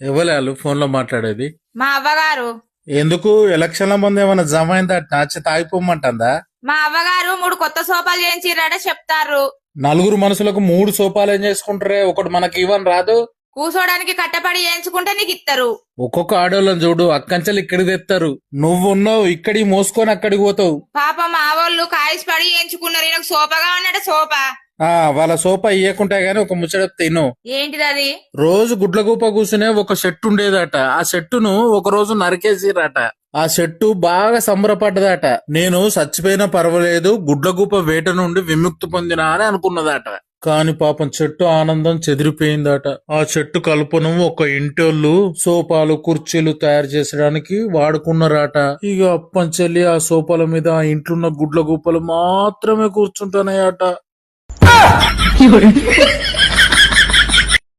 ఎవరు ఫోన్లో మాట్లాడేది? మా అవ్వగారు. ఎందుకు? ఎలక్షన్ల ముందు ఏమైనా జమ అయిందా? నచ్చి తాగిపోమంటుందా? మా అవ్వగారు మూడు కొత్త సోఫాలు చేయించిర్రట చెప్తారు నలుగురు మనుషులకు మూడు సోపాలు ఏం చేసుకుంటారే? ఒకటి మనకి ఇవ్వని రాదు. కూసోడానికి కట్టపడి చేయించుకుంటే నీకు ఇత్తరు. ఒక్కొక్క ఆడోళ్ళని చూడు అక్కంచెలు ఇక్కడికి తెస్తారు నువ్వు ఉన్నావు ఇక్కడికి మోసుకొని అక్కడికి పోతావు. పాప మా వాళ్ళు కాయిస్ పడి చేయించుకున్నారు. ఈయనకు సోఫాగా ఉన్నాడు సోఫా. ఆ వాళ్ళ సోపా ఇయ్యకుంటే గానీ ఒక ముచ్చట తిను. ఏంటిది అది? రోజు గుడ్లగూప కూసునే ఒక చెట్టు ఉండేదట. ఆ చెట్టును ఒక రోజు నరికేసిరట ఆ చెట్టు బాగా సంబరపడ్డదట. నేను చచ్చిపోయినా పర్వాలేదు గుడ్లగూప వేట నుండి విముక్తి పొందినా అని అనుకున్నదట. కాని పాపం చెట్టు ఆనందం చెదిరిపోయిందట. ఆ చెట్టు కలుపును ఒక ఇంటోళ్ళు సోఫాలు కుర్చీలు తయారు చేసడానికి వాడుకున్నారట. ఇక అప్పంచెల్లి ఆ సోఫాల మీద ఆ ఇంట్లున్న గుడ్ల గుప్పలు మాత్రమే కూర్చుంటున్నాయట. 有人。